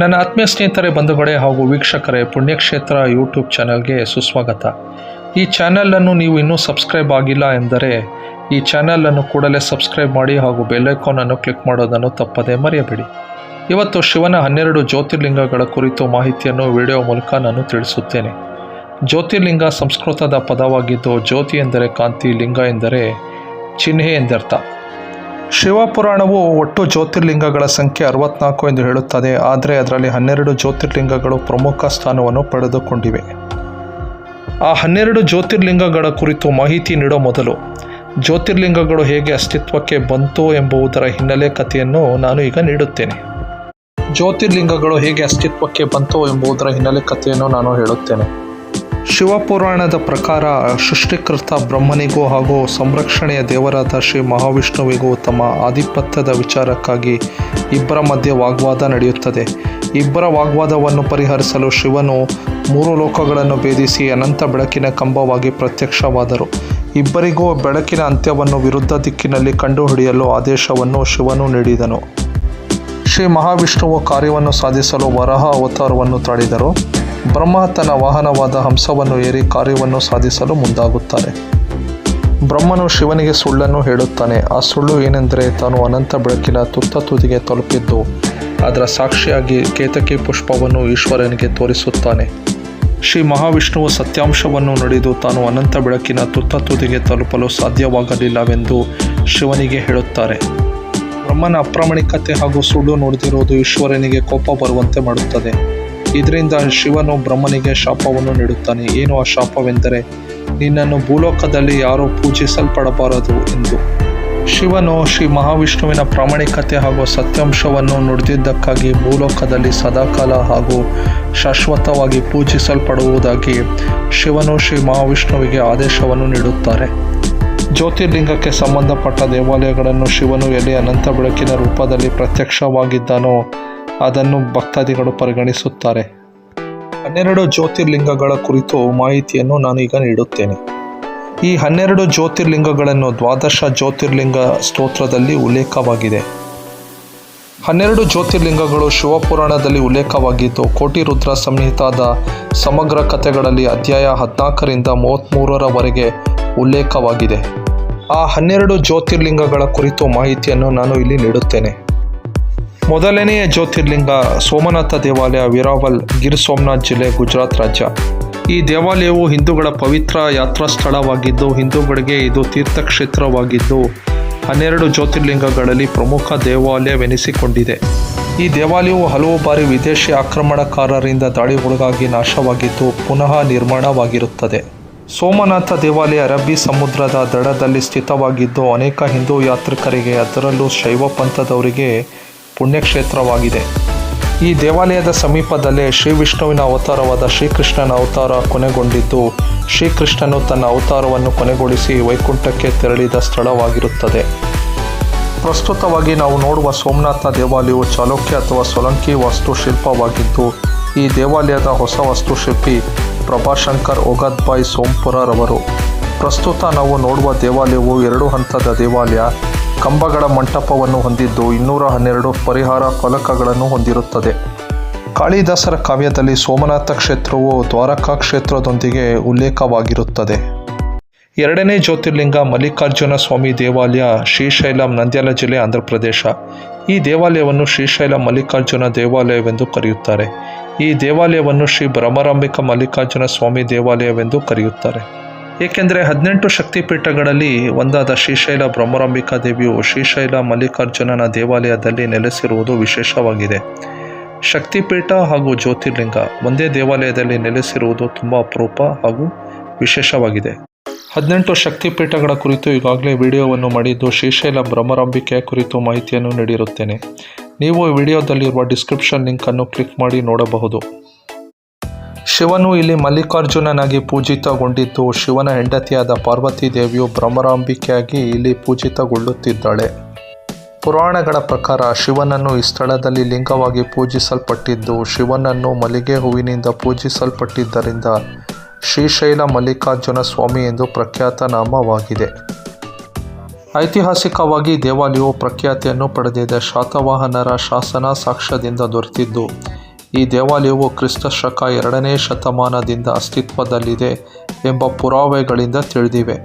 ನನ್ನ ಆತ್ಮೀಯ ಸ್ನೇಹಿತರೆ, ಬಂಧುಗಳೇ ಹಾಗೂ ವೀಕ್ಷಕರೇ, ಪುಣ್ಯಕ್ಷೇತ್ರ ಯೂಟ್ಯೂಬ್ ಚಾನಲ್ಗೆ ಸುಸ್ವಾಗತ. ಈ ಚಾನಲನ್ನು ನೀವು ಇನ್ನೂ ಸಬ್ಸ್ಕ್ರೈಬ್ ಆಗಿಲ್ಲ ಎಂದರೆ ಈ ಚಾನಲನ್ನು ಕೂಡಲೇ ಸಬ್ಸ್ಕ್ರೈಬ್ ಮಾಡಿ ಹಾಗೂ ಬೆಲ್ಲೈಕಾನನ್ನು ಕ್ಲಿಕ್ ಮಾಡೋದನ್ನು ತಪ್ಪದೇ ಮರೆಯಬೇಡಿ. ಇವತ್ತು ಶಿವನ ಹನ್ನೆರಡು ಜ್ಯೋತಿರ್ಲಿಂಗಗಳ ಕುರಿತು ಮಾಹಿತಿಯನ್ನು ವಿಡಿಯೋ ಮೂಲಕ ನಾನು ತಿಳಿಸುತ್ತೇನೆ. ಜ್ಯೋತಿರ್ಲಿಂಗ ಸಂಸ್ಕೃತದ ಪದವಾಗಿದ್ದು, ಜ್ಯೋತಿ ಎಂದರೆ ಕಾಂತಿ, ಲಿಂಗ ಎಂದರೆ ಚಿಹ್ನೆ ಎಂದರ್ಥ. ಶಿವಪುರಾಣವು ಒಟ್ಟು ಜ್ಯೋತಿರ್ಲಿಂಗಗಳ ಸಂಖ್ಯೆ ಅರವತ್ನಾಲ್ಕು ಎಂದು ಹೇಳುತ್ತದೆ. ಆದರೆ ಅದರಲ್ಲಿ ಹನ್ನೆರಡು ಜ್ಯೋತಿರ್ಲಿಂಗಗಳು ಪ್ರಮುಖ ಸ್ಥಾನವನ್ನು ಪಡೆದುಕೊಂಡಿವೆ. ಆ ಹನ್ನೆರಡು ಜ್ಯೋತಿರ್ಲಿಂಗಗಳ ಕುರಿತು ಮಾಹಿತಿ ನೀಡೋ ಮೊದಲು, ಜ್ಯೋತಿರ್ಲಿಂಗಗಳು ಹೇಗೆ ಅಸ್ತಿತ್ವಕ್ಕೆ ಬಂತು ಎಂಬುದರ ಹಿನ್ನೆಲೆ ಕಥೆಯನ್ನು ನಾನು ಈಗ ನೀಡುತ್ತೇನೆ. ಜ್ಯೋತಿರ್ಲಿಂಗಗಳು ಹೇಗೆ ಅಸ್ತಿತ್ವಕ್ಕೆ ಬಂತು ಎಂಬುದರ ಹಿನ್ನೆಲೆ ಕಥೆಯನ್ನು ನಾನು ಹೇಳುತ್ತೇನೆ. ಶಿವಪುರಾಣದ ಪ್ರಕಾರ ಸೃಷ್ಟಿಕೃತ ಬ್ರಹ್ಮನಿಗೂ ಹಾಗೂ ಸಂರಕ್ಷಣೆಯ ದೇವರಾದ ಶ್ರೀ ಮಹಾವಿಷ್ಣುವಿಗೂ ತಮ್ಮ ಆಧಿಪತ್ಯದ ವಿಚಾರಕ್ಕಾಗಿ ಇಬ್ಬರ ಮಧ್ಯೆ ವಾಗ್ವಾದ ನಡೆಯುತ್ತದೆ. ಇಬ್ಬರ ವಾಗ್ವಾದವನ್ನು ಪರಿಹರಿಸಲು ಶಿವನು ಮೂರು ಲೋಕಗಳನ್ನು ಭೇದಿಸಿ ಅನಂತ ಬೆಳಕಿನ ಕಂಬವಾಗಿ ಪ್ರತ್ಯಕ್ಷವಾದರು. ಇಬ್ಬರಿಗೂ ಬೆಳಕಿನ ಅಂತ್ಯವನ್ನು ವಿರುದ್ಧ ದಿಕ್ಕಿನಲ್ಲಿ ಕಂಡುಹಿಡಿಯಲು ಆದೇಶವನ್ನು ಶಿವನು ನೀಡಿದನು. ಶ್ರೀ ಮಹಾವಿಷ್ಣುವು ಕಾರ್ಯವನ್ನು ಸಾಧಿಸಲು ವರಹ ಅವತಾರವನ್ನು ತಾಳಿದರು. ಬ್ರಹ್ಮ ತನ್ನ ವಾಹನವಾದ ಹಂಸವನ್ನು ಏರಿ ಕಾರ್ಯವನ್ನು ಸಾಧಿಸಲು ಮುಂದಾಗುತ್ತಾರೆ ಬ್ರಹ್ಮನು ಶಿವನಿಗೆ ಸುಳ್ಳನ್ನು ಹೇಳುತ್ತಾನೆ. ಆ ಸುಳ್ಳು ಏನೆಂದರೆ ತಾನು ಅನಂತ ಬೆಳಕಿನ ತುತ್ತ ತುದಿಗೆ ತಲುಪಿದ್ದು, ಅದರ ಸಾಕ್ಷಿಯಾಗಿ ಕೇತಕಿ ಪುಷ್ಪವನ್ನು ಈಶ್ವರನಿಗೆ ತೋರಿಸುತ್ತಾನೆ. ಶ್ರೀ ಮಹಾವಿಷ್ಣುವು ಸತ್ಯಾಂಶವನ್ನು ನಡೆದು ತಾನು ಅನಂತ ಬೆಳಕಿನ ತುತ್ತ ತುದಿಗೆ ತಲುಪಲು ಸಾಧ್ಯವಾಗಲಿಲ್ಲವೆಂದು ಶಿವನಿಗೆ ಹೇಳುತ್ತಾರೆ. ಬ್ರಹ್ಮನ ಅಪ್ರಾಮಾಣಿಕತೆ ಹಾಗೂ ಸುಳ್ಳು ನುಡಿದಿರುವುದು ಈಶ್ವರನಿಗೆ ಕೋಪ ಬರುವಂತೆ ಮಾಡುತ್ತದೆ. ಇದರಿಂದ ಶಿವನು ಬ್ರಹ್ಮನಿಗೆ ಶಾಪವನ್ನು ನೀಡುತ್ತಾನೆ. ಏನು ಆ ಶಾಪವೆಂದರೆ, ನಿನ್ನನ್ನು ಭೂಲೋಕದಲ್ಲಿ ಯಾರೂ ಪೂಜಿಸಲ್ಪಡಬಾರದು ಎಂದು. ಶಿವನು ಶ್ರೀ ಮಹಾವಿಷ್ಣುವಿನ ಪ್ರಾಮಾಣಿಕತೆ ಹಾಗೂ ಸತ್ಯಾಂಶವನ್ನು ನುಡಿದಿದ್ದಕ್ಕಾಗಿ ಭೂಲೋಕದಲ್ಲಿ ಸದಾಕಾಲ ಹಾಗೂ ಶಾಶ್ವತವಾಗಿ ಪೂಜಿಸಲ್ಪಡುವುದಾಗಿ ಶಿವನು ಶ್ರೀ ಮಹಾವಿಷ್ಣುವಿಗೆ ಆದೇಶವನ್ನು ನೀಡುತ್ತಾರೆ. ಜ್ಯೋತಿರ್ಲಿಂಗಕ್ಕೆ ಸಂಬಂಧಪಟ್ಟ ದೇವಾಲಯಗಳನ್ನು ಶಿವನು ಎಲ್ಲಿ ಅನಂತ ಬೆಳಕಿನ ರೂಪದಲ್ಲಿ ಪ್ರತ್ಯಕ್ಷವಾಗಿದ್ದಾನೋ ಅದನ್ನು ಭಕ್ತಾದಿಗಳು ಪರಿಗಣಿಸುತ್ತಾರೆ. ಹನ್ನೆರಡು ಜ್ಯೋತಿರ್ಲಿಂಗಗಳ ಕುರಿತು ಮಾಹಿತಿಯನ್ನು ನಾನು ಈಗ ನೀಡುತ್ತೇನೆ. ಈ ಹನ್ನೆರಡು ಜ್ಯೋತಿರ್ಲಿಂಗಗಳನ್ನು ದ್ವಾದಶ ಜ್ಯೋತಿರ್ಲಿಂಗ ಸ್ತೋತ್ರದಲ್ಲಿ ಉಲ್ಲೇಖವಾಗಿದೆ. ಹನ್ನೆರಡು ಜ್ಯೋತಿರ್ಲಿಂಗಗಳು ಶಿವಪುರಾಣದಲ್ಲಿ ಉಲ್ಲೇಖವಾಗಿದ್ದು, ಕೋಟಿ ರುದ್ರ ಸಂಹಿತಾದ ಸಮಗ್ರ ಕಥೆಗಳಲ್ಲಿ ಅಧ್ಯಾಯ ಹದಿನಾಲ್ಕರಿಂದ ಮೂವತ್ತ್ಮೂರರವರೆಗೆ ಉಲ್ಲೇಖವಾಗಿದೆ. ಆ ಹನ್ನೆರಡು ಜ್ಯೋತಿರ್ಲಿಂಗಗಳ ಕುರಿತು ಮಾಹಿತಿಯನ್ನು ನಾನು ಇಲ್ಲಿ ನೀಡುತ್ತೇನೆ. ಮೊದಲನೆಯ ಜ್ಯೋತಿರ್ಲಿಂಗ ಸೋಮನಾಥ ದೇವಾಲಯ ವಿರಾವಲ್ ಗಿರ್ ಸೋಮನಾಥ್ ಜಿಲ್ಲೆ ಗುಜರಾತ್ ರಾಜ್ಯ. ಈ ದೇವಾಲಯವು ಹಿಂದೂಗಳ ಪವಿತ್ರ ಯಾತ್ರಾ ಸ್ಥಳವಾಗಿದ್ದು ಹಿಂದೂಗಳಿಗೆ ಇದು ತೀರ್ಥಕ್ಷೇತ್ರವಾಗಿದ್ದು, ಹನ್ನೆರಡು ಜ್ಯೋತಿರ್ಲಿಂಗಗಳಲ್ಲಿ ಪ್ರಮುಖ ದೇವಾಲಯವೆನಿಸಿಕೊಂಡಿದೆ. ಈ ದೇವಾಲಯವು ಹಲವು ಬಾರಿ ವಿದೇಶಿ ಆಕ್ರಮಣಕಾರರಿಂದ ದಾಳಿಗೊಳಗಾಗಿ ನಾಶವಾಗಿದ್ದು, ಪುನಃ ನಿರ್ಮಾಣವಾಗಿರುತ್ತದೆ. ಸೋಮನಾಥ ದೇವಾಲಯ ಅರಬ್ಬಿ ಸಮುದ್ರದ ದಡದಲ್ಲಿ ಸ್ಥಿತವಾಗಿದ್ದು, ಅನೇಕ ಹಿಂದೂ ಯಾತ್ರಿಕರಿಗೆ ಅದರಲ್ಲೂ ಶೈವ ಪಂಥದವರಿಗೆ ಪುಣ್ಯಕ್ಷೇತ್ರವಾಗಿದೆ. ಈ ದೇವಾಲಯದ ಸಮೀಪದಲ್ಲೇ ಶ್ರೀ ವಿಷ್ಣುವಿನ ಅವತಾರವಾದ ಶ್ರೀಕೃಷ್ಣನ ಅವತಾರ ಕೊನೆಗೊಂಡಿದ್ದು, ಶ್ರೀಕೃಷ್ಣನು ತನ್ನ ಅವತಾರವನ್ನು ಕೊನೆಗೊಳಿಸಿ ವೈಕುಂಠಕ್ಕೆ ತೆರಳಿದ ಸ್ಥಳವಾಗಿರುತ್ತದೆ. ಪ್ರಸ್ತುತವಾಗಿ ನಾವು ನೋಡುವ ಸೋಮನಾಥ ದೇವಾಲಯವು ಚಾಲುಕ್ಯ ಅಥವಾ ಸೊಲಂಕಿ ವಾಸ್ತುಶಿಲ್ಪವಾಗಿದ್ದು, ಈ ದೇವಾಲಯದ ಹೊಸ ವಾಸ್ತುಶಿಲ್ಪಿ ಪ್ರಭಾಶಂಕರ್ ಒಗದ್ಬಾಯ್ ಸೋಂಪುರರವರು. ಪ್ರಸ್ತುತ ನಾವು ನೋಡುವ ದೇವಾಲಯವು ಎರಡು ಹಂತದ ದೇವಾಲಯ ಕಂಬಗಳ ಮಂಟಪವನ್ನು ಹೊಂದಿದ್ದು ಇನ್ನೂರ ಹನ್ನೆರಡು ಪರಿಹಾರ ಫಲಕಗಳನ್ನು ಹೊಂದಿರುತ್ತದೆ. ಕಾಳಿದಾಸರ ಕಾವ್ಯದಲ್ಲಿ ಸೋಮನಾಥ ಕ್ಷೇತ್ರವು ದ್ವಾರಕಾ ಕ್ಷೇತ್ರದೊಂದಿಗೆ ಉಲ್ಲೇಖವಾಗಿರುತ್ತದೆ. ಎರಡನೇ ಜ್ಯೋತಿರ್ಲಿಂಗ ಮಲ್ಲಿಕಾರ್ಜುನ ಸ್ವಾಮಿ ದೇವಾಲಯ ಶ್ರೀಶೈಲಂ ನಂದ್ಯಾಲ ಜಿಲ್ಲೆ ಆಂಧ್ರಪ್ರದೇಶ. ಈ ದೇವಾಲಯವನ್ನು ಶ್ರೀಶೈಲ ಮಲ್ಲಿಕಾರ್ಜುನ ದೇವಾಲಯವೆಂದು ಕರೆಯುತ್ತಾರೆ. ಈ ದೇವಾಲಯವನ್ನು ಶ್ರೀ ಭ್ರಮರಾಂಬಿಕ ಮಲ್ಲಿಕಾರ್ಜುನ ಸ್ವಾಮಿ ದೇವಾಲಯವೆಂದು ಕರೆಯುತ್ತಾರೆ. ಏಕೆಂದರೆ ಹದಿನೆಂಟು ಶಕ್ತಿಪೀಠಗಳಲ್ಲಿ ಒಂದಾದ ಶ್ರೀಶೈಲ ಬ್ರಹ್ಮರಾಂಬಿಕಾ ದೇವಿಯು ಶ್ರೀಶೈಲ ಮಲ್ಲಿಕಾರ್ಜುನನ ದೇವಾಲಯದಲ್ಲಿ ನೆಲೆಸಿರುವುದು ವಿಶೇಷವಾಗಿದೆ. ಶಕ್ತಿಪೀಠ ಹಾಗೂ ಜ್ಯೋತಿರ್ಲಿಂಗ ಒಂದೇ ದೇವಾಲಯದಲ್ಲಿ ನೆಲೆಸಿರುವುದು ತುಂಬ ಅಪರೂಪ ಹಾಗೂ ವಿಶೇಷವಾಗಿದೆ. ಹದಿನೆಂಟು ಶಕ್ತಿಪೀಠಗಳ ಕುರಿತು ಈಗಾಗಲೇ ವಿಡಿಯೋವನ್ನು ಮಾಡಿದ್ದು ಶ್ರೀಶೈಲ ಬ್ರಹ್ಮರಾಂಬಿಕೆಯ ಕುರಿತು ಮಾಹಿತಿಯನ್ನು ನೀಡಿರುತ್ತೇನೆ. ನೀವು ವಿಡಿಯೋದಲ್ಲಿರುವ ಡಿಸ್ಕ್ರಿಪ್ಷನ್ ಲಿಂಕನ್ನು ಕ್ಲಿಕ್ ಮಾಡಿ ನೋಡಬಹುದು. ಶಿವನು ಇಲ್ಲಿ ಮಲ್ಲಿಕಾರ್ಜುನನಾಗಿ ಪೂಜಿತಗೊಂಡಿದ್ದು, ಶಿವನ ಹೆಂಡತಿಯಾದ ಪಾರ್ವತಿ ದೇವಿಯು ಭ್ರಮರಾಂಬಿಕೆಯಾಗಿ ಇಲ್ಲಿ ಪೂಜಿತಗೊಳ್ಳುತ್ತಿದ್ದಾಳೆ. ಪುರಾಣಗಳ ಪ್ರಕಾರ ಶಿವನನ್ನು ಈ ಸ್ಥಳದಲ್ಲಿ ಲಿಂಗವಾಗಿ ಪೂಜಿಸಲ್ಪಟ್ಟಿದ್ದು, ಶಿವನನ್ನು ಮಲ್ಲಿಗೆ ಹೂವಿನಿಂದ ಪೂಜಿಸಲ್ಪಟ್ಟಿದ್ದರಿಂದ ಶ್ರೀಶೈಲ ಮಲ್ಲಿಕಾರ್ಜುನ ಸ್ವಾಮಿ ಎಂದು ಪ್ರಖ್ಯಾತ ನಾಮವಾಗಿದೆ. ಐತಿಹಾಸಿಕವಾಗಿ ದೇವಾಲಯವು ಪ್ರಖ್ಯಾತಿಯನ್ನು ಪಡೆದಿದೆ. ಶಾತವಾಹನರ ಶಾಸನ ಸಾಕ್ಷ್ಯದಿಂದ ದೊರೆತಿದ್ದು ಈ ದೇವಾಲಯವು ಕ್ರಿಸ್ತ ಶಕ ಎರಡನೇ ಶತಮಾನದಿಂದ ಅಸ್ತಿತ್ವದಲ್ಲಿದೆ ಎಂಬ ಪುರಾವೆಗಳಿಂದ ತಿಳಿದಿವೆ.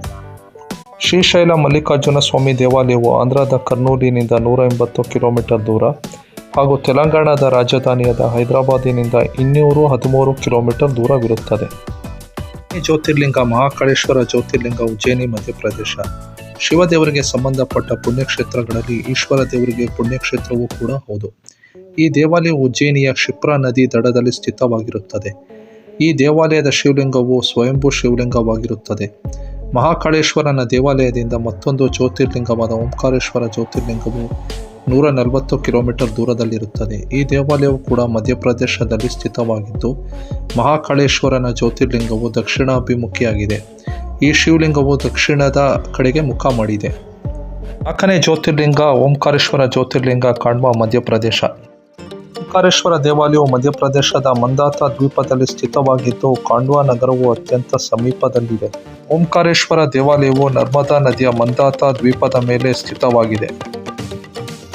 ಶ್ರೀಶೈಲ ಮಲ್ಲಿಕಾರ್ಜುನ ಸ್ವಾಮಿ ದೇವಾಲಯವು ಆಂಧ್ರದ ಕರ್ನೂಲಿನಿಂದ ನೂರ ಎಂಬತ್ತು ಕಿಲೋಮೀಟರ್ ದೂರ ಹಾಗೂ ತೆಲಂಗಾಣದ ರಾಜಧಾನಿಯಾದ ಹೈದರಾಬಾದಿನಿಂದ ಇನ್ನೂರು ಹದಿಮೂರು ಕಿಲೋಮೀಟರ್ ದೂರವಿರುತ್ತದೆ. ಜ್ಯೋತಿರ್ಲಿಂಗ ಮಹಾಕಾಳೇಶ್ವರ ಜ್ಯೋತಿರ್ಲಿಂಗ ಉಜ್ಜಯಿನಿ ಮಧ್ಯಪ್ರದೇಶ. ಶಿವದೇವರಿಗೆ ಸಂಬಂಧಪಟ್ಟ ಪುಣ್ಯಕ್ಷೇತ್ರಗಳಲ್ಲಿ ಈಶ್ವರ ದೇವರಿಗೆ ಪುಣ್ಯಕ್ಷೇತ್ರವೂ ಕೂಡ ಹೌದು. ಈ ದೇವಾಲಯವು ಉಜ್ಜಯಿನಿಯ ಕ್ಷಿಪ್ರಾ ನದಿ ದಡದಲ್ಲಿ ಸ್ಥಿತವಾಗಿರುತ್ತದೆ. ಈ ದೇವಾಲಯದ ಶಿವಲಿಂಗವು ಸ್ವಯಂಭೂ ಶಿವಲಿಂಗವಾಗಿರುತ್ತದೆ. ಮಹಾಕಾಳೇಶ್ವರನ ದೇವಾಲಯದಿಂದ ಮತ್ತೊಂದು ಜ್ಯೋತಿರ್ಲಿಂಗವಾದ ಓಂಕಾರೇಶ್ವರ ಜ್ಯೋತಿರ್ಲಿಂಗವು ನೂರ ನಲವತ್ತು ಕಿಲೋಮೀಟರ್ ದೂರದಲ್ಲಿರುತ್ತದೆ. ಈ ದೇವಾಲಯವು ಕೂಡ ಮಧ್ಯಪ್ರದೇಶದಲ್ಲಿ ಸ್ಥಿತವಾಗಿದ್ದು, ಮಹಾಕಾಳೇಶ್ವರನ ಜ್ಯೋತಿರ್ಲಿಂಗವು ದಕ್ಷಿಣಾಭಿಮುಖಿಯಾಗಿದೆ. ಈ ಶಿವಲಿಂಗವು ದಕ್ಷಿಣದ ಕಡೆಗೆ ಮುಖ ಮಾಡಿದೆ. ನಾಲ್ಕನೇ ಜ್ಯೋತಿರ್ಲಿಂಗ, ಓಂಕಾರೇಶ್ವರ ಜ್ಯೋತಿರ್ಲಿಂಗ ಕಾಣುವ ಮಧ್ಯಪ್ರದೇಶ. ಓಂಕಾರೇಶ್ವರ ದೇವಾಲಯವು ಮಧ್ಯಪ್ರದೇಶದ ಮಂದಾತ ದ್ವೀಪದಲ್ಲಿ ಸ್ಥಿತವಾಗಿದ್ದು, ಕಾಂಡ್ವಾ ನಗರವು ಅತ್ಯಂತ ಸಮೀಪದಲ್ಲಿದೆ. ಓಂಕಾರೇಶ್ವರ ದೇವಾಲಯವು ನರ್ಮದಾ ನದಿಯ ಮಂದಾತ ದ್ವೀಪದ ಮೇಲೆ ಸ್ಥಿತವಾಗಿದೆ.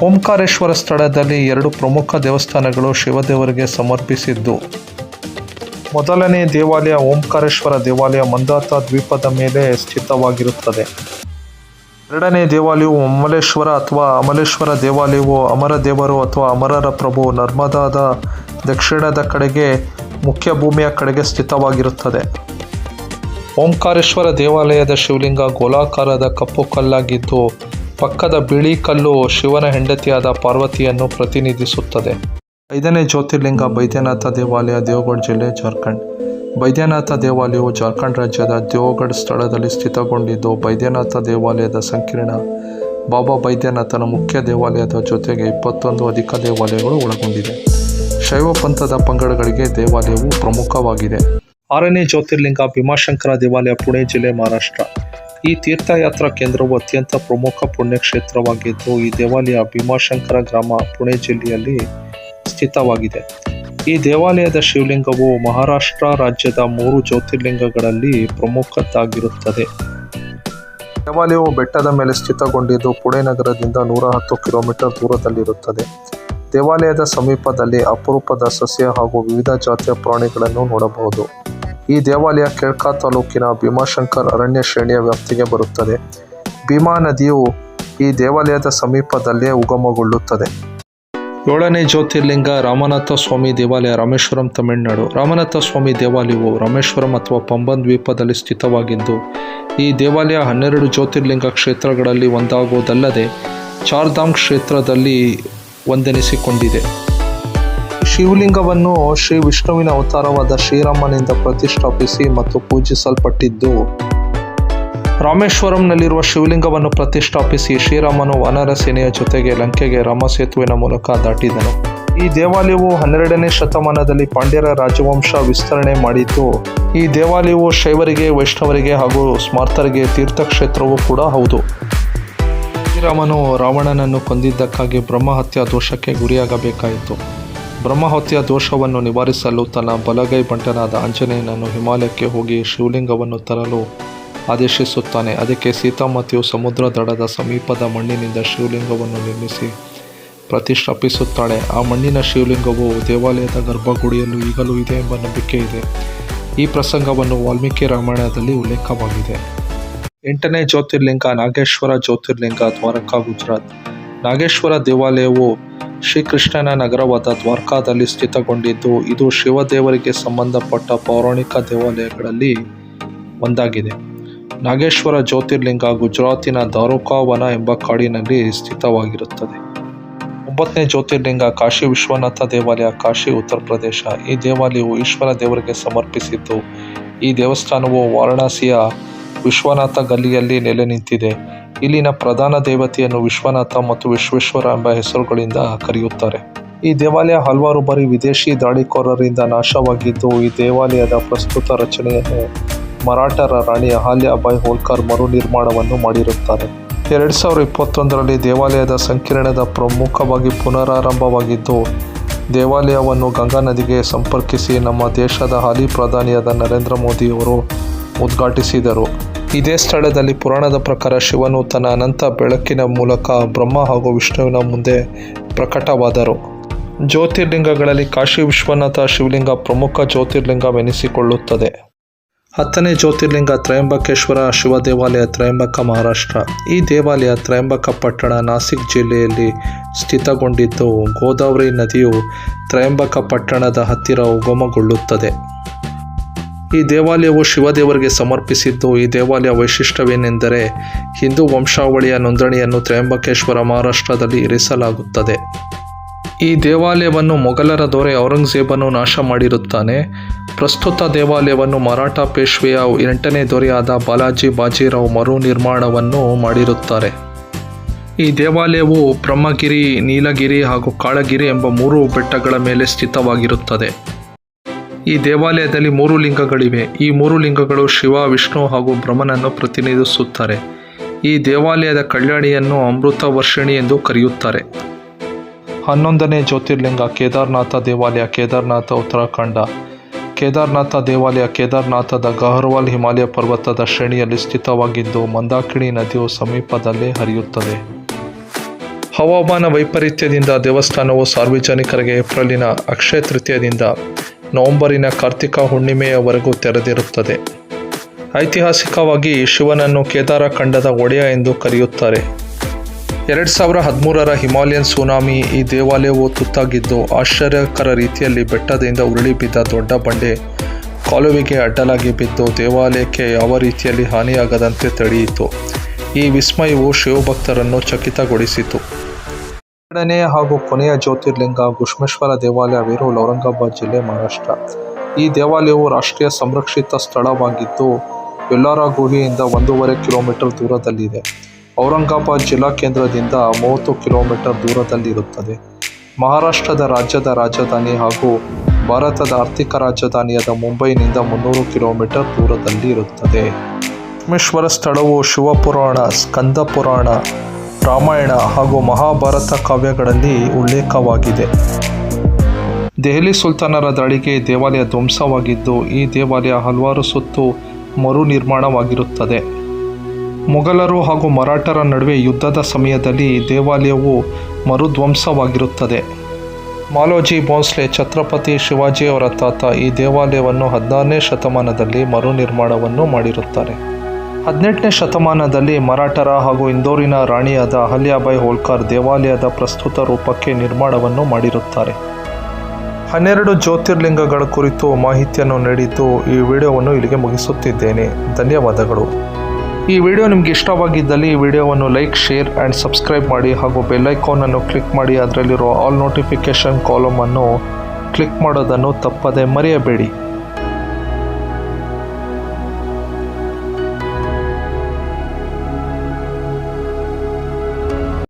ಓಂಕಾರೇಶ್ವರ ಸ್ಥಳದಲ್ಲಿ ಎರಡು ಪ್ರಮುಖ ದೇವಸ್ಥಾನಗಳು ಶಿವದೇವರಿಗೆ ಸಮರ್ಪಿಸಿದ್ದು. ಮೊದಲನೇ ದೇವಾಲಯ ಓಂಕಾರೇಶ್ವರ ದೇವಾಲಯ ಮಂದಾತ ದ್ವೀಪದ ಮೇಲೆ ಸ್ಥಿತವಾಗಿರುತ್ತದೆ. ಎರಡನೇ ದೇವಾಲಯವು ಅಮಲೇಶ್ವರ ಅಥವಾ ಅಮಲೇಶ್ವರ ದೇವಾಲಯವು ಅಮರ ದೇವರು ಅಥವಾ ಅಮರರ ಪ್ರಭು ನರ್ಮದಾದ ದಕ್ಷಿಣದ ಕಡೆಗೆ, ಮುಖ್ಯ ಭೂಮಿಯ ಕಡೆಗೆ ಸ್ಥಿತವಾಗಿರುತ್ತದೆ. ಓಂಕಾರೇಶ್ವರ ದೇವಾಲಯದ ಶಿವಲಿಂಗ ಗೋಲಾಕಾರದ ಕಪ್ಪು ಕಲ್ಲಾಗಿದ್ದು, ಪಕ್ಕದ ಬಿಳಿ ಕಲ್ಲು ಶಿವನ ಹೆಂಡತಿಯಾದ ಪಾರ್ವತಿಯನ್ನು ಪ್ರತಿನಿಧಿಸುತ್ತದೆ. ಐದನೇ ಜ್ಯೋತಿರ್ಲಿಂಗ ಬೈದ್ಯನಾಥ ದೇವಾಲಯ, ದೇವಗಢ ಜಿಲ್ಲೆ, ಜಾರ್ಖಂಡ್. ಬೈದ್ಯನಾಥ ದೇವಾಲಯವು ಜಾರ್ಖಂಡ್ ರಾಜ್ಯದ ದೇವಗಢ ಸ್ಥಳದಲ್ಲಿ ಸ್ಥಿತಗೊಂಡಿದ್ದು, ಬೈದ್ಯನಾಥ ದೇವಾಲಯದ ಸಂಕೀರ್ಣ ಬಾಬಾ ಬೈದ್ಯನಾಥನ ಮುಖ್ಯ ದೇವಾಲಯದ ಜೊತೆಗೆ ಇಪ್ಪತ್ತೊಂದು ಅಧಿಕ ದೇವಾಲಯಗಳು ಒಳಗೊಂಡಿದೆ ಶೈವ ಪಂಥದ ಪಂಗಡಗಳಿಗೆ ದೇವಾಲಯವು ಪ್ರಮುಖವಾಗಿದೆ. ಆರನೇ ಜ್ಯೋತಿರ್ಲಿಂಗ ಭೀಮಾಶಂಕರ ದೇವಾಲಯ ಪುಣೆ ಜಿಲ್ಲೆ ಮಹಾರಾಷ್ಟ್ರ. ಈ ತೀರ್ಥಯಾತ್ರಾ ಕೇಂದ್ರವು ಅತ್ಯಂತ ಪ್ರಮುಖ ಪುಣ್ಯಕ್ಷೇತ್ರವಾಗಿದ್ದು, ಈ ದೇವಾಲಯ ಭೀಮಾಶಂಕರ ಗ್ರಾಮ ಪುಣೆ ಜಿಲ್ಲೆಯಲ್ಲಿ ಸ್ಥಿತವಾಗಿದೆ. ಈ ದೇವಾಲಯದ ಶಿವಲಿಂಗವು ಮಹಾರಾಷ್ಟ್ರ ರಾಜ್ಯದ ಮೂರು ಜ್ಯೋತಿರ್ಲಿಂಗಗಳಲ್ಲಿ ಪ್ರಮುಖದ್ದಾಗಿರುತ್ತದೆ. ದೇವಾಲಯವು ಬೆಟ್ಟದ ಮೇಲೆ ಸ್ಥಿತಗೊಂಡಿದ್ದು ಪುಣೆ ನಗರದಿಂದ ನೂರ ಹತ್ತು ಕಿಲೋಮೀಟರ್ ದೂರದಲ್ಲಿರುತ್ತದೆ. ದೇವಾಲಯದ ಸಮೀಪದಲ್ಲಿ ಅಪರೂಪದ ಸಸ್ಯ ಹಾಗೂ ವಿವಿಧ ಜಾತಿಯ ಪ್ರಾಣಿಗಳನ್ನು ನೋಡಬಹುದು. ಈ ದೇವಾಲಯ ಕೇಳ್ಕಾ ತಾಲೂಕಿನ ಭೀಮಾಶಂಕರ್ ಅರಣ್ಯ ಶ್ರೇಣಿಯ ವ್ಯಾಪ್ತಿಗೆ ಬರುತ್ತದೆ. ಭೀಮಾ ನದಿಯು ಈ ದೇವಾಲಯದ ಸಮೀಪದಲ್ಲೇ ಉಗಮಗೊಳ್ಳುತ್ತದೆ. ಏಳನೇ ಜ್ಯೋತಿರ್ಲಿಂಗ ರಾಮನಾಥ ಸ್ವಾಮಿ ದೇವಾಲಯ ರಾಮೇಶ್ವರಂ, ತಮಿಳುನಾಡು. ರಾಮನಾಥ ಸ್ವಾಮಿ ದೇವಾಲಯವು ರಾಮೇಶ್ವರಂ ಅಥವಾ ಪಂಬನ್ ದ್ವೀಪದಲ್ಲಿ ಸ್ಥಿತವಾಗಿದ್ದು, ಈ ದೇವಾಲಯ ಹನ್ನೆರಡು ಜ್ಯೋತಿರ್ಲಿಂಗ ಕ್ಷೇತ್ರಗಳಲ್ಲಿ ಒಂದಾಗುವುದಲ್ಲದೆ ಚಾರ್ಧಾಮ್ ಕ್ಷೇತ್ರದಲ್ಲಿ ಒಂದೆನಿಸಿಕೊಂಡಿದೆ. ಶಿವಲಿಂಗವನ್ನು ಶ್ರೀ ವಿಷ್ಣುವಿನ ಅವತಾರವಾದ ಶ್ರೀರಾಮನಿಂದ ಪ್ರತಿಷ್ಠಾಪಿಸಿ ಮತ್ತು ಪೂಜಿಸಲ್ಪಟ್ಟಿದ್ದು ರಾಮೇಶ್ವರಂನಲ್ಲಿರುವ ಶಿವಲಿಂಗವನ್ನು ಪ್ರತಿಷ್ಠಾಪಿಸಿ ಶ್ರೀರಾಮನು ವಾನರ ಸೇನೆಯ ಜೊತೆಗೆ ಲಂಕೆಗೆ ರಾಮಸೇತುವಿನ ಮೂಲಕ ದಾಟಿದನು. ಈ ದೇವಾಲಯವು ಹನ್ನೆರಡನೇ ಶತಮಾನದಲ್ಲಿ ಪಾಂಡ್ಯರ ರಾಜವಂಶ ವಿಸ್ತರಣೆ ಮಾಡಿದ್ದು, ಈ ದೇವಾಲಯವು ಶೈವರಿಗೆ, ವೈಷ್ಣವರಿಗೆ ಹಾಗೂ ಸ್ಮಾರ್ತರಿಗೆ ತೀರ್ಥಕ್ಷೇತ್ರವೂ ಕೂಡ ಹೌದು. ಶ್ರೀರಾಮನು ರಾವಣನನ್ನು ಕೊಂದಿದ್ದಕ್ಕಾಗಿ ಬ್ರಹ್ಮಹತ್ಯಾ ದೋಷಕ್ಕೆ ಗುರಿಯಾಗಬೇಕಾಯಿತು. ಬ್ರಹ್ಮಹತ್ಯಾ ದೋಷವನ್ನು ನಿವಾರಿಸಲು ತನ್ನ ಬಲಗೈ ಬಂಟನಾದ ಆಂಜನೇಯನನ್ನು ಹಿಮಾಲಯಕ್ಕೆ ಹೋಗಿ ಶಿವಲಿಂಗವನ್ನು ತರಲು ಆದೇಶಿಸುತ್ತಾನೆ. ಅದಕ್ಕೆ ಸೀತಾಮತಿಯು ಸಮುದ್ರ ದಡದ ಸಮೀಪದ ಮಣ್ಣಿನಿಂದ ಶಿವಲಿಂಗವನ್ನು ನಿರ್ಮಿಸಿ ಪ್ರತಿಷ್ಠಾಪಿಸುತ್ತಾಳೆ. ಆ ಮಣ್ಣಿನ ಶಿವಲಿಂಗವು ದೇವಾಲಯದ ಗರ್ಭಗುಡಿಯಲ್ಲೂ ಈಗಲೂ ಇದೆ ಎಂಬ ನಂಬಿಕೆ ಇದೆ. ಈ ಪ್ರಸಂಗವನ್ನು ವಾಲ್ಮೀಕಿ ರಾಮಾಯಣದಲ್ಲಿ ಉಲ್ಲೇಖವಾಗಿದೆ. ಎಂಟನೇ ಜ್ಯೋತಿರ್ಲಿಂಗ ನಾಗೇಶ್ವರ ಜ್ಯೋತಿರ್ಲಿಂಗ ದ್ವಾರಕಾ ಗುಜರಾತ್. ನಾಗೇಶ್ವರ ದೇವಾಲಯವು ಶ್ರೀಕೃಷ್ಣನ ನಗರವಾದ ದ್ವಾರಕಾದಲ್ಲಿ ಸ್ಥಿತಗೊಂಡಿದ್ದು, ಇದು ಶಿವದೇವರಿಗೆ ಸಂಬಂಧಪಟ್ಟ ಪೌರಾಣಿಕ ದೇವಾಲಯಗಳಲ್ಲಿ ಒಂದಾಗಿದೆ. ನಾಗೇಶ್ವರ ಜ್ಯೋತಿರ್ಲಿಂಗ ಗುಜರಾತಿನ ದಾರುಕಾವನ ಎಂಬ ಕಾಡಿನಲ್ಲಿ ಸ್ಥಿತವಾಗಿರುತ್ತದೆ. ಒಂಬತ್ತನೇ ಜ್ಯೋತಿರ್ಲಿಂಗ ಕಾಶಿ ವಿಶ್ವನಾಥ ದೇವಾಲಯ, ಕಾಶಿ ಉತ್ತರ ಪ್ರದೇಶ. ಈ ದೇವಾಲಯವು ಈಶ್ವರ ದೇವರಿಗೆ ಸಮರ್ಪಿಸಿದ್ದು, ಈ ದೇವಸ್ಥಾನವು ವಾರಣಾಸಿಯ ವಿಶ್ವನಾಥ ಗಲ್ಲಿಯಲ್ಲಿ ನೆಲೆ ನಿಂತಿದೆ. ಇಲ್ಲಿನ ಪ್ರಧಾನ ದೇವತೆಯನ್ನು ವಿಶ್ವನಾಥ ಮತ್ತು ವಿಶ್ವೇಶ್ವರ ಎಂಬ ಹೆಸರುಗಳಿಂದ ಕರೆಯುತ್ತಾರೆ. ಈ ದೇವಾಲಯ ಹಲವಾರು ಬಾರಿ ವಿದೇಶಿ ದಾಳಿಕೋರರಿಂದ ನಾಶವಾಗಿದ್ದು, ಈ ದೇವಾಲಯದ ಪ್ರಸ್ತುತ ರಚನೆಯನ್ನು ಮರಾಠರ ರಾಣಿ ಅಹಲ್ಯಾಬಾಯಿ ಹೋಲ್ಕರ್ ಮರು ನಿರ್ಮಾಣವನ್ನು ಮಾಡಿರುತ್ತಾರೆ. ಎರಡು ಸಾವಿರದ ಇಪ್ಪತ್ತೊಂದರಲ್ಲಿ ದೇವಾಲಯದ ಸಂಕೀರ್ಣದ ಪ್ರಮುಖವಾಗಿ ಪುನರಾರಂಭವಾಗಿದ್ದು, ದೇವಾಲಯವನ್ನು ಗಂಗಾ ನದಿಗೆ ಸಂಪರ್ಕಿಸಿ ನಮ್ಮ ದೇಶದ ಹಾಲಿ ಪ್ರಧಾನಿಯಾದ ನರೇಂದ್ರ ಮೋದಿಯವರು ಉದ್ಘಾಟಿಸಿದರು. ಇದೇ ಸ್ಥಳದಲ್ಲಿ ಪುರಾಣದ ಪ್ರಕಾರ ಶಿವನು ತನ್ನ ಅನಂತ ಬೆಳಕಿನ ಮೂಲಕ ಬ್ರಹ್ಮ ಹಾಗೂ ವಿಷ್ಣುವಿನ ಮುಂದೆ ಪ್ರಕಟವಾದರು. ಜ್ಯೋತಿರ್ಲಿಂಗಗಳಲ್ಲಿ ಕಾಶಿ ವಿಶ್ವನಾಥ ಶಿವಲಿಂಗ ಪ್ರಮುಖ ಜ್ಯೋತಿರ್ಲಿಂಗವೆನಿಸಿಕೊಳ್ಳುತ್ತದೆ. ಹತ್ತನೇ ಜ್ಯೋತಿರ್ಲಿಂಗ ತ್ರಯಂಬಕೇಶ್ವರ ಶಿವ ದೇವಾಲಯ ತ್ರಯಂಬಕ ಮಹಾರಾಷ್ಟ್ರ. ಈ ದೇವಾಲಯ ತ್ರಯಂಬಕ ಪಟ್ಟಣ ನಾಸಿಕ್ ಜಿಲ್ಲೆಯಲ್ಲಿ ಸ್ಥಿತಗೊಂಡಿದ್ದು, ಗೋದಾವರಿ ನದಿಯು ತ್ರಯಂಬಕ ಪಟ್ಟಣದ ಹತ್ತಿರ ಉಗಮಗೊಳ್ಳುತ್ತದೆ. ಈ ದೇವಾಲಯವು ಶಿವದೇವರಿಗೆ ಸಮರ್ಪಿಸಿದ್ದು, ಈ ದೇವಾಲಯ ವೈಶಿಷ್ಟ್ಯವೇನೆಂದರೆ ಹಿಂದೂ ವಂಶಾವಳಿಯ ನೋಂದಣಿಯನ್ನು ತ್ರಯಂಬಕೇಶ್ವರ ಮಹಾರಾಷ್ಟ್ರದಲ್ಲಿ ಇರಿಸಲಾಗುತ್ತದೆ. ಈ ದೇವಾಲಯವನ್ನು ಮೊಘಲರ ದೊರೆ ಔರಂಗಜೇಬನು ನಾಶ ಮಾಡಿರುತ್ತಾನೆ. ಪ್ರಸ್ತುತ ದೇವಾಲಯವನ್ನು ಮರಾಠ ಪೇಶ್ವೆಯ ಎಂಟನೇ ದೊರೆಯಾದ ಬಾಲಾಜಿ ಬಾಜಿರಾವ್ ಮರು ನಿರ್ಮಾಣವನ್ನು ಮಾಡಿರುತ್ತಾರೆ. ಈ ದೇವಾಲಯವು ಬ್ರಹ್ಮಗಿರಿ, ನೀಲಗಿರಿ ಹಾಗೂ ಕಾಳಗಿರಿ ಎಂಬ ಮೂರು ಬೆಟ್ಟಗಳ ಮೇಲೆ ಸ್ಥಿತವಾಗಿರುತ್ತದೆ. ಈ ದೇವಾಲಯದಲ್ಲಿ ಮೂರು ಲಿಂಗಗಳಿವೆ. ಈ ಮೂರು ಲಿಂಗಗಳು ಶಿವ, ವಿಷ್ಣು ಹಾಗೂ ಬ್ರಹ್ಮನನ್ನು ಪ್ರತಿನಿಧಿಸುತ್ತಾರೆ. ಈ ದೇವಾಲಯದ ಕಲ್ಯಾಣಿಯನ್ನು ಅಮೃತ ವರ್ಷಿಣಿ ಎಂದು ಕರೆಯುತ್ತಾರೆ. ಹನ್ನೊಂದನೇ ಜ್ಯೋತಿರ್ಲಿಂಗ ಕೇದಾರನಾಥ ದೇವಾಲಯ, ಕೇದಾರನಾಥ ಉತ್ತರಾಖಂಡ. ಕೇದಾರನಾಥ ದೇವಾಲಯ, ಕೇದಾರನಾಥದ ಗಹರ್ವಾಲ್ ಹಿಮಾಲಯ ಪರ್ವತದ ಶ್ರೇಣಿಯಲ್ಲಿ ಸ್ಥಿತವಾಗಿದ್ದು, ಮಂದಾಕಿಣಿ ನದಿಯು ಸಮೀಪದಲ್ಲೇ ಹರಿಯುತ್ತದೆ. ಹವಾಮಾನ ವೈಪರೀತ್ಯದಿಂದ ದೇವಸ್ಥಾನವು ಸಾರ್ವಜನಿಕರಿಗೆ ಏಪ್ರಿಲಿನ ಅಕ್ಷಯ ತೃತೀಯದಿಂದ ನವೆಂಬರಿನ ಕಾರ್ತಿಕ ಹುಣ್ಣಿಮೆಯವರೆಗೂ ತೆರೆದಿರುತ್ತದೆ. ಐತಿಹಾಸಿಕವಾಗಿ ಶಿವನನ್ನು ಕೇದಾರ ಖಂಡದ ಒಡೆಯ ಎಂದು ಕರೆಯುತ್ತಾರೆ. ಎರಡು ಸಾವಿರ ಹದಿಮೂರರ ಹಿಮಾಲಯನ್ ಸುನಾಮಿ ಈ ದೇವಾಲಯವು ತುತ್ತಾಗಿದ್ದು, ಆಶ್ಚರ್ಯಕರ ರೀತಿಯಲ್ಲಿ ಬೆಟ್ಟದಿಂದ ಉರುಳಿ ಬಿದ್ದ ದೊಡ್ಡ ಬಂಡೆ ಕಾಲುವೆಗೆ ಅಡ್ಡಲಾಗಿ ಬಿದ್ದು ದೇವಾಲಯಕ್ಕೆ ಯಾವ ರೀತಿಯಲ್ಲಿ ಹಾನಿಯಾಗದಂತೆ ತಡೆಯಿತು ಈ ವಿಸ್ಮಯವು ಶಿವಭಕ್ತರನ್ನು ಚಕಿತಗೊಳಿಸಿತು. ಎರಡನೇ ಹಾಗೂ ಕೊನೆಯ ಜ್ಯೋತಿರ್ಲಿಂಗ ಗುಷ್ಮೇಶ್ವರ ದೇವಾಲಯ ವೀರೂಲ್ ಔರಂಗಾಬಾದ್ ಜಿಲ್ಲೆ ಮಹಾರಾಷ್ಟ್ರ. ಈ ದೇವಾಲಯವು ರಾಷ್ಟ್ರೀಯ ಸಂರಕ್ಷಿತ ಸ್ಥಳವಾಗಿದ್ದು, ಎಲ್ಲಾರ ಗುಹೆಯಿಂದ ಒಂದೂವರೆ ಕಿಲೋಮೀಟರ್ ದೂರದಲ್ಲಿದೆ. ಔರಂಗಾಬಾದ್ ಜಿಲ್ಲಾ ಕೇಂದ್ರದಿಂದ ಮೂವತ್ತು ಕಿಲೋಮೀಟರ್ ದೂರದಲ್ಲಿರುತ್ತದೆ. ಮಹಾರಾಷ್ಟ್ರದ ರಾಜ್ಯದ ರಾಜಧಾನಿ ಹಾಗೂ ಭಾರತದ ಆರ್ಥಿಕ ರಾಜಧಾನಿಯಾದ ಮುಂಬೈನಿಂದ ಮುನ್ನೂರು ಕಿಲೋಮೀಟರ್ ದೂರದಲ್ಲಿ ಇರುತ್ತದೆ ಗುಷ್ಮೇಶ್ವರ ಸ್ಥಳವು ಶಿವಪುರಾಣ ಸ್ಕಂದ ಪುರಾಣ ರಾಮಾಯಣ ಹಾಗೂ ಮಹಾಭಾರತ ಕಾವ್ಯಗಳಲ್ಲಿ ಉಲ್ಲೇಖವಾಗಿದೆ. ದೆಹಲಿ ಸುಲ್ತಾನರ ದಾಳಿಗೆ ದೇವಾಲಯ ಧ್ವಂಸವಾಗಿದ್ದು, ಈ ದೇವಾಲಯ ಹಲವಾರು ಸುತ್ತು ಮರು ನಿರ್ಮಾಣವಾಗಿರುತ್ತದೆ ಮೊಘಲರು ಹಾಗೂ ಮರಾಠರ ನಡುವೆ ಯುದ್ಧದ ಸಮಯದಲ್ಲಿ ದೇವಾಲಯವು ಮರುಧ್ವಂಸವಾಗಿರುತ್ತದೆ. ಮಾಲೋಜಿ ಭೋಂಸ್ಲೆ ಛತ್ರಪತಿ ಶಿವಾಜಿಯವರ ತಾತ ಈ ದೇವಾಲಯವನ್ನು ಹದಿನಾರನೇ ಶತಮಾನದಲ್ಲಿ ಮರು ನಿರ್ಮಾಣವನ್ನು ಮಾಡಿರುತ್ತಾರೆ. ಹದಿನೆಂಟನೇ ಶತಮಾನದಲ್ಲಿ ಮರಾಠರ ಹಾಗೂ ಇಂದೋರಿನ ರಾಣಿಯಾದ ಅಹಲ್ಯಾಬಾಯಿ ಹೋಳ್ಕರ್ ದೇವಾಲಯದ ಪ್ರಸ್ತುತ ರೂಪಕ್ಕೆ ನಿರ್ಮಾಣವನ್ನು ಮಾಡಿರುತ್ತಾರೆ. ಹನ್ನೆರಡು ಜ್ಯೋತಿರ್ಲಿಂಗಗಳ ಕುರಿತು ಮಾಹಿತಿಯನ್ನು ನೀಡಿದ್ದು ಈ ವಿಡಿಯೋವನ್ನು ಇಲ್ಲಿಗೆ ಮುಗಿಸುತ್ತಿದ್ದೇನೆ. ಧನ್ಯವಾದಗಳು. ಈ ವಿಡಿಯೋ ನಿಮಗೆ ಇಷ್ಟವಾಗಿದ್ದಲ್ಲಿ ಈ ವಿಡಿಯೋವನ್ನು ಲೈಕ್, ಶೇರ್ ಆ್ಯಂಡ್ ಸಬ್ಸ್ಕ್ರೈಬ್ ಮಾಡಿ ಹಾಗೂ ಬೆಲ್ಲೈಕಾನನ್ನು ಕ್ಲಿಕ್ ಮಾಡಿ, ಅದರಲ್ಲಿರೋ ಆಲ್ ನೋಟಿಫಿಕೇಷನ್ ಕಾಲಮನ್ನು ಕ್ಲಿಕ್ ಮಾಡೋದನ್ನು ತಪ್ಪದೆ ಮರೆಯಬೇಡಿ.